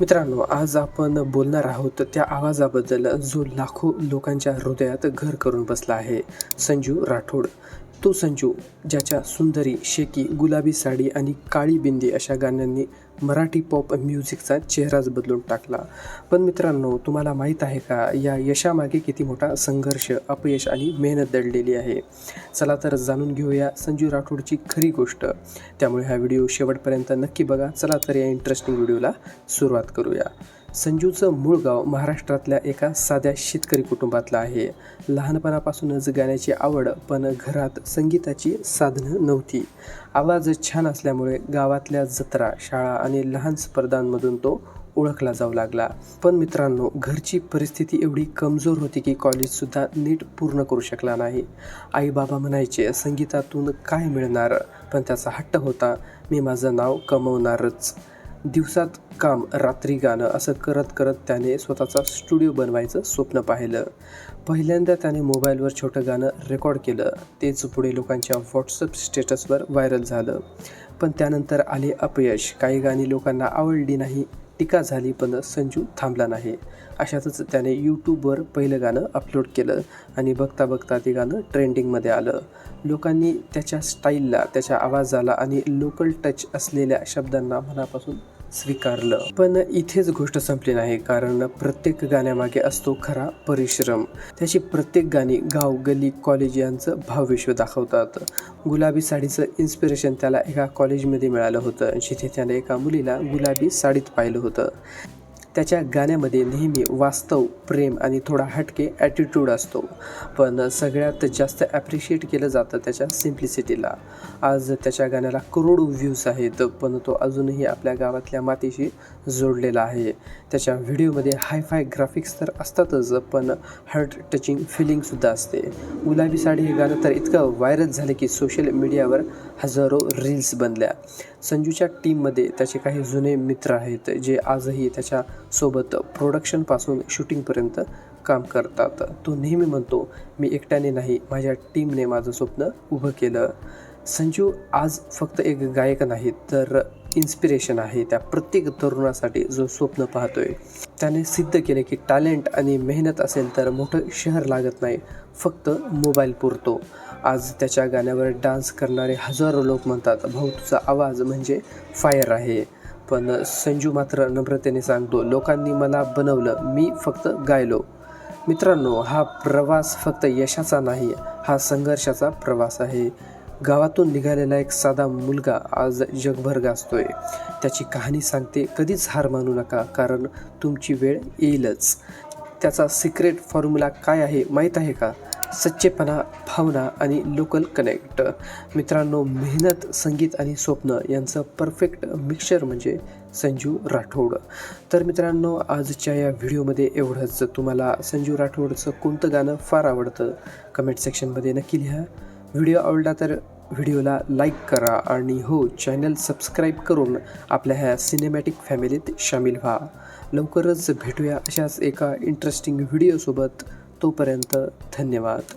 मित्रांनो आज आपण बोलणार आहोत त्या आवाजाबद्दल जो लाखो लोकांच्या हृदयात घर करून बसला आहे संजू राठोड. तो संजू ज्याच्या सुंदरी शेकी गुलाबी साडी आणि काळी बिंदी अशा गाण्यांनी मराठी पॉप म्युझिकचा चेहराच बदलून टाकला. पण मित्रांनो तुम्हाला माहीत आहे का या यशामागे किती मोठा संघर्ष अपयश आणि मेहनत दडलेली आहे? चला तर जाणून घेऊया संजू राठोडची खरी गोष्ट. त्यामुळे हा व्हिडिओ शेवटपर्यंत नक्की बघा. चला तर या इंटरेस्टिंग व्हिडिओला सुरुवात करूया. संजूचं मूळ गाव महाराष्ट्रातल्या एका साध्या शेतकरी कुटुंबातलं आहे. लहानपणापासूनच गाण्याची आवड पण घरात संगीताची साधनं नव्हती. आवाज छान असल्यामुळे गावातल्या जत्रा शाळा आणि लहान स्पर्धांमधून तो ओळखला जाऊ लागला. पण मित्रांनो घरची परिस्थिती एवढी कमजोर होती की कॉलेजसुद्धा नीट पूर्ण करू शकला नाही. आई बाबा म्हणायचे संगीतातून काय मिळणार? पण त्याचा हट्ट होता मी माझं नाव कमवणारच. दिवसात काम रात्री गाणं असं करत करत त्याने स्वतःचा स्टुडिओ बनवायचं स्वप्न पाहिलं. पहिल्यांदा त्याने मोबाईलवर छोटं गाणं रेकॉर्ड केलं. तेच पुढे लोकांच्या व्हॉट्सअप स्टेटसवर व्हायरल झालं. पण त्यानंतर आले अपयश. काही गाणी लोकांना आवडली नाही. टीका झाली पण संजू थांबला नाही. अशातच त्याने यूट्यूबवर पहिलं गाणं अपलोड केलं आणि बघता बघता ते गाणं ट्रेंडिंगमध्ये आलं. लोकांनी त्याच्या स्टाईलला त्याच्या आवाजाला आणि लोकल टच असलेल्या शब्दांना मनापासून स्वीकारलं. पण इथेच गोष्ट संपली नाही कारण प्रत्येक गाण्यामागे असतो खरा परिश्रम. त्याची प्रत्येक गाणी गाव गली कॉलेज यांचं भावविश्व दाखवतात. गुलाबी साडीचं इन्स्पिरेशन त्याला एका कॉलेजमध्ये मिळालं होतं. जिथे त्याने एका मुलीला गुलाबी साडीत पाहिलं होतं. त्याच्या गाण्यामध्ये नेहमी वास्तव प्रेम आणि थोडा हटके ॲटिट्यूड असतो. पण सगळ्यात जास्त ॲप्रिशिएट केलं जातं त्याच्या सिम्प्लिसिटीला आज त्याच्या गाण्याला करोडो व्ह्यूज आहेत पण तो अजूनही आपल्या गावातल्या मातीशी जोडलेला आहे. त्याच्या व्हिडिओमध्ये हायफाय ग्राफिक्स तर असतातच पण हार्ट टचिंग फिलिंगसुद्धा असते. गुलाबी साडी हे गाणं तर इतकं व्हायरल झालं की सोशल मीडियावर हजारो रील्स बनल्या. संजूच्या टीममध्ये त्याचे काही जुने मित्र आहेत जे आजही त्याच्या सोबत प्रोडक्शनपासून शूटिंगपर्यंत काम करतात. तो नेहमी म्हणतो मी एकट्याने नाही माझ्या टीमने माझं स्वप्न उभं केलं. संजू आज फक्त एक गायक नाही तर इन्स्पिरेशन आहे त्या प्रत्येक तरुणासाठी जो स्वप्न पाहतोय. त्याने सिद्ध केले की टॅलेंट आणि मेहनत असेल तर मोठं शहर लागत नाही फक्त मोबाईल पुरतो. आज त्याच्या गाण्यावर डान्स करणारे हजारो लोक म्हणतात भाऊ तुझा आवाज म्हणजे फायर आहे. पण संजू मात्र नम्रतेने सांगतो लोकांनी मला बनवलं मी फक्त गायलो. मित्रांनो हा प्रवास फक्त यशाचा नाही हा संघर्षाचा प्रवास आहे. गावातून निघालेला एक साधा मुलगा आज जगभर गाजतोय. त्याची कहाणी सांगते कधीच हार मानू नका कारण तुमची वेळ येईलच. त्याचा सिक्रेट फॉर्म्युला काय आहे माहीत आहे का? सच्चेपणा भावना आणि लोकल कनेक्ट मित्रांनो मेहनत संगीत आणि स्वप्न यांचं परफेक्ट मिक्सचर म्हणजे संजू राठोड. तर मित्रांनो आजच्या या व्हिडिओमध्ये एवढंच. तुम्हाला संजू राठोडचं कोणतं गाणं फार आवडतं? कमेंट सेक्शनमध्ये नक्की लिहा. व्हिडिओ आवडला तर व्हिडिओला लाईक करा आणि हो चॅनल सबस्क्राईब करून आपल्या ह्या सिनेमॅटिक फॅमिलीत सामील व्हा. लवकरच भेटूया अशाच एका इंटरेस्टिंग व्हिडिओसोबत तोपर्यंत धन्यवाद.